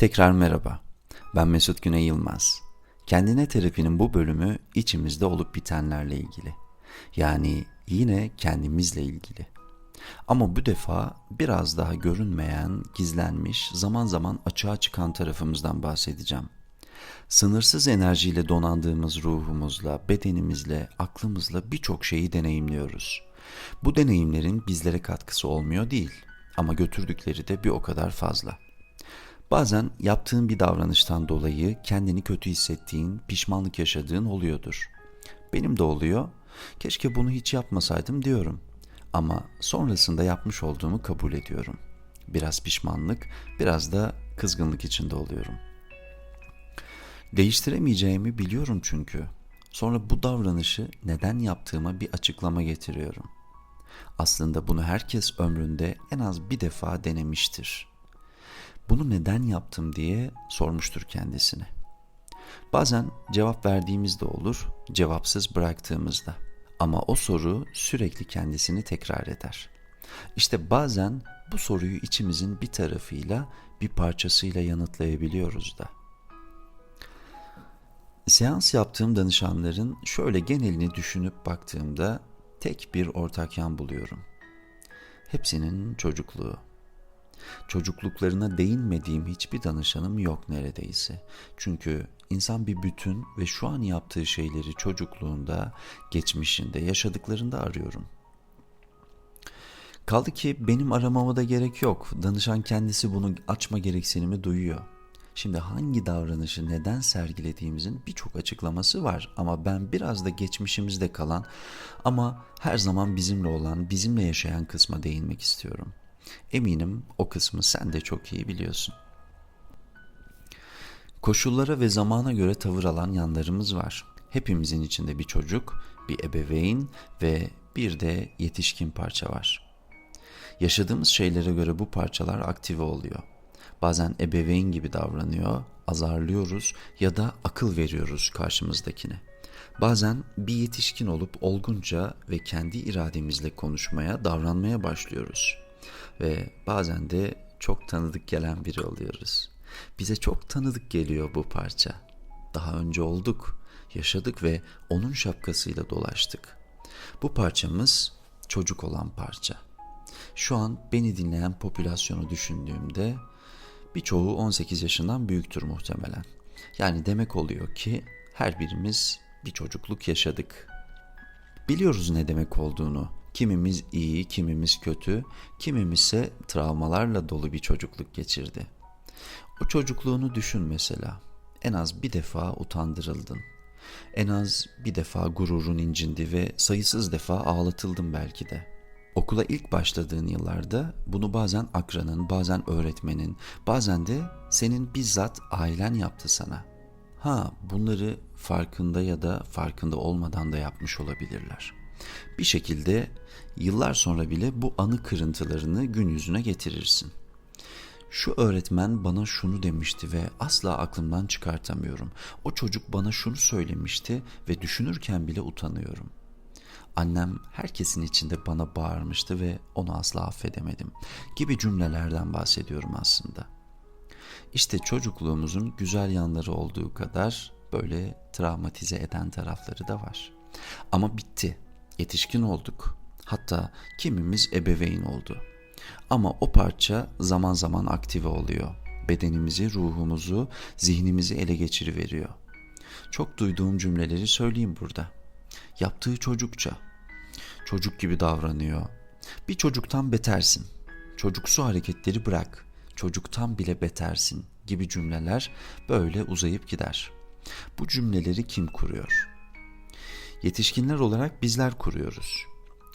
Tekrar merhaba. Ben Mesut Güney Yılmaz. Kendine terapinin bu bölümü içimizde olup bitenlerle ilgili. Yani yine kendimizle ilgili. Ama bu defa biraz daha görünmeyen, gizlenmiş, zaman zaman açığa çıkan tarafımızdan bahsedeceğim. Sınırsız enerjiyle donandığımız ruhumuzla, bedenimizle, aklımızla birçok şeyi deneyimliyoruz. Bu deneyimlerin bizlere katkısı olmuyor değil ama götürdükleri de bir o kadar fazla. Bazen yaptığın bir davranıştan dolayı kendini kötü hissettiğin, pişmanlık yaşadığın oluyordur. Benim de oluyor. Keşke bunu hiç yapmasaydım diyorum. Ama sonrasında yapmış olduğumu kabul ediyorum. Biraz pişmanlık, biraz da kızgınlık içinde oluyorum. Değiştiremeyeceğimi biliyorum çünkü. Sonra bu davranışı neden yaptığıma bir açıklama getiriyorum. Aslında bunu herkes ömründe en az bir defa denemiştir. Bunu neden yaptım diye sormuştur kendisine. Bazen cevap verdiğimizde olur, cevapsız bıraktığımızda. Ama o soru sürekli kendisini tekrar eder. İşte bazen bu soruyu içimizin bir tarafıyla, bir parçasıyla yanıtlayabiliyoruz da. Seans yaptığım danışanların şöyle genelini düşünüp baktığımda tek bir ortak yan buluyorum. Hepsinin çocukluğu. Çocukluklarına değinmediğim hiçbir danışanım yok neredeyse. Çünkü insan bir bütün ve şu an yaptığı şeyleri çocukluğunda, geçmişinde, yaşadıklarında arıyorum. Kaldı ki benim aramama da gerek yok. Danışan kendisi bunu açma gereksinimi duyuyor. Şimdi hangi davranışı neden sergilediğimizin birçok açıklaması var ama ben biraz da geçmişimizde kalan ama her zaman bizimle olan, bizimle yaşayan kısma değinmek istiyorum. Eminim o kısmı sen de çok iyi biliyorsun. Koşullara ve zamana göre tavır alan yanlarımız var. Hepimizin içinde bir çocuk, bir ebeveyn ve bir de yetişkin parça var. Yaşadığımız şeylere göre bu parçalar aktive oluyor. Bazen ebeveyn gibi davranıyor, azarlıyoruz ya da akıl veriyoruz karşımızdakine. Bazen bir yetişkin olup olgunca ve kendi irademizle konuşmaya, davranmaya başlıyoruz. Ve bazen de çok tanıdık gelen biri oluyoruz. Bize çok tanıdık geliyor bu parça. Daha önce olduk, yaşadık ve onun şapkasıyla dolaştık. Bu parçamız çocuk olan parça. Şu an beni dinleyen popülasyonu düşündüğümde birçoğu 18 yaşından büyüktür muhtemelen. Yani demek oluyor ki her birimiz bir çocukluk yaşadık. Biliyoruz ne demek olduğunu. Kimimiz iyi, kimimiz kötü, kimimiz ise travmalarla dolu bir çocukluk geçirdi. O çocukluğunu düşün mesela. En az bir defa utandırıldın. En az bir defa gururun incindi ve sayısız defa ağlatıldın belki de. Okula ilk başladığın yıllarda bunu bazen akranın, bazen öğretmenin, bazen de senin bizzat ailen yaptı sana. Ha bunları farkında ya da farkında olmadan da yapmış olabilirler. Bir şekilde yıllar sonra bile bu anı kırıntılarını gün yüzüne getirirsin. Şu öğretmen bana şunu demişti ve asla aklımdan çıkartamıyorum. O çocuk bana şunu söylemişti ve düşünürken bile utanıyorum. Annem herkesin içinde bana bağırmıştı ve onu asla affedemedim gibi cümlelerden bahsediyorum aslında. İşte çocukluğumuzun güzel yanları olduğu kadar böyle travmatize eden tarafları da var. Ama bitti. Yetişkin olduk. Hatta kimimiz ebeveyn oldu. Ama o parça zaman zaman aktive oluyor. Bedenimizi, ruhumuzu, zihnimizi ele geçiriveriyor. Çok duyduğum cümleleri söyleyeyim burada. Yaptığı çocukça. Çocuk gibi davranıyor. Bir çocuktan betersin. Çocuksu hareketleri bırak. Çocuktan bile betersin gibi cümleler böyle uzayıp gider. Bu cümleleri kim kuruyor? Yetişkinler olarak bizler kuruyoruz.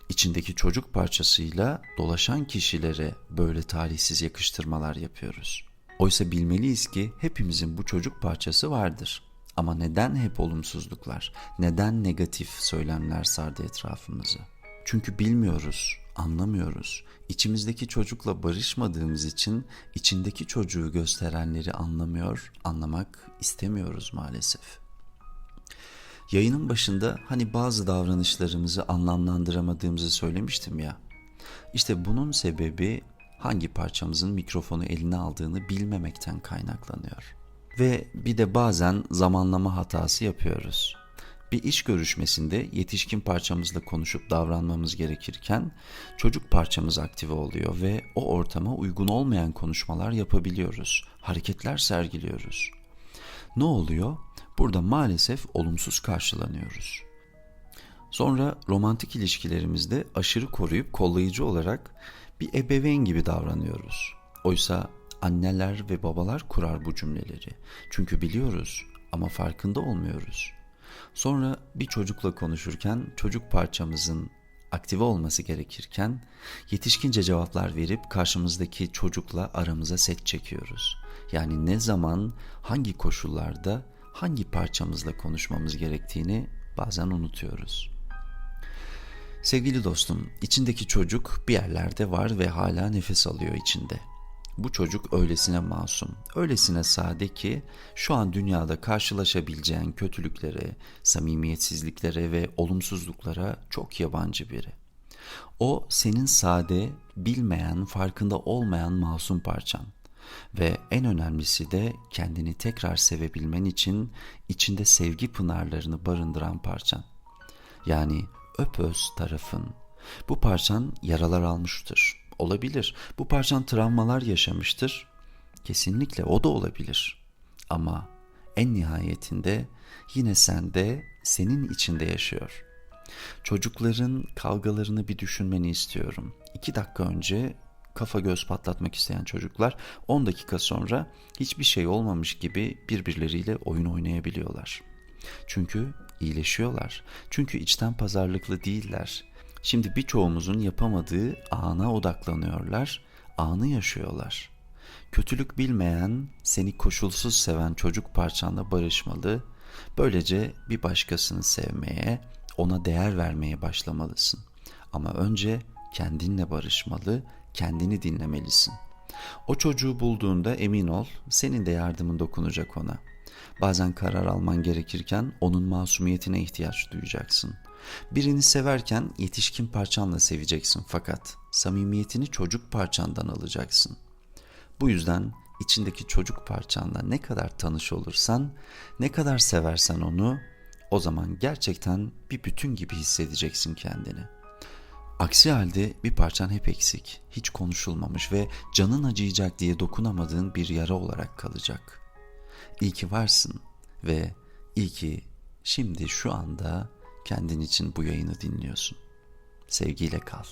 İçindeki çocuk parçasıyla dolaşan kişilere böyle talihsiz yakıştırmalar yapıyoruz. Oysa bilmeliyiz ki hepimizin bu çocuk parçası vardır. Ama neden hep olumsuzluklar, neden negatif söylemler sardı etrafımızı? Çünkü bilmiyoruz, anlamıyoruz. İçimizdeki çocukla barışmadığımız için içindeki çocuğu gösterenleri anlamıyor, anlamak istemiyoruz maalesef. Yayının başında hani bazı davranışlarımızı anlamlandıramadığımızı söylemiştim ya. İşte bunun sebebi hangi parçamızın mikrofonu eline aldığını bilmemekten kaynaklanıyor. Ve bir de bazen zamanlama hatası yapıyoruz. Bir iş görüşmesinde yetişkin parçamızla konuşup davranmamız gerekirken çocuk parçamız aktive oluyor ve o ortama uygun olmayan konuşmalar yapabiliyoruz. Hareketler sergiliyoruz. Ne oluyor? Burada maalesef olumsuz karşılanıyoruz. Sonra romantik ilişkilerimizde aşırı koruyup kollayıcı olarak bir ebeveyn gibi davranıyoruz. Oysa anneler ve babalar kurar bu cümleleri. Çünkü biliyoruz ama farkında olmuyoruz. Sonra bir çocukla konuşurken çocuk parçamızın aktive olması gerekirken yetişkince cevaplar verip karşımızdaki çocukla aramıza set çekiyoruz. Yani ne zaman, hangi koşullarda, hangi parçamızla konuşmamız gerektiğini bazen unutuyoruz. Sevgili dostum, içindeki çocuk bir yerlerde var ve hala nefes alıyor içinde. Bu çocuk öylesine masum, öylesine sade ki şu an dünyada karşılaşabileceğin kötülüklere, samimiyetsizliklere ve olumsuzluklara çok yabancı biri. O senin sade, bilmeyen, farkında olmayan masum parçan. Ve en önemlisi de kendini tekrar sevebilmen için içinde sevgi pınarlarını barındıran parçan. Yani öpöz tarafın. Bu parçan yaralar almıştır. Olabilir. Bu parçan travmalar yaşamıştır. Kesinlikle o da olabilir. Ama en nihayetinde yine sende, senin içinde yaşıyor. Çocukların kavgalarını bir düşünmeni istiyorum. İki dakika önce kafa göz patlatmak isteyen çocuklar 10 dakika sonra hiçbir şey olmamış gibi birbirleriyle oyun oynayabiliyorlar. Çünkü iyileşiyorlar. Çünkü içten pazarlıklı değiller. Şimdi birçoğumuzun yapamadığı ana odaklanıyorlar, anı yaşıyorlar. Kötülük bilmeyen, seni koşulsuz seven çocuk parçanla barışmalı, böylece bir başkasını sevmeye, ona değer vermeye başlamalısın. Ama önce kendinle barışmalı, kendini dinlemelisin. O çocuğu bulduğunda emin ol, senin de yardımın dokunacak ona. Bazen karar alman gerekirken onun masumiyetine ihtiyaç duyacaksın. Birini severken yetişkin parçanla seveceksin fakat samimiyetini çocuk parçandan alacaksın. Bu yüzden içindeki çocuk parçanla ne kadar tanış olursan, ne kadar seversen onu, o zaman gerçekten bir bütün gibi hissedeceksin kendini. Aksi halde bir parçan hep eksik, hiç konuşulmamış ve canın acıyacak diye dokunamadığın bir yara olarak kalacak. İyi ki varsın ve iyi ki şimdi şu anda kendin için bu yayını dinliyorsun. Sevgiyle kal.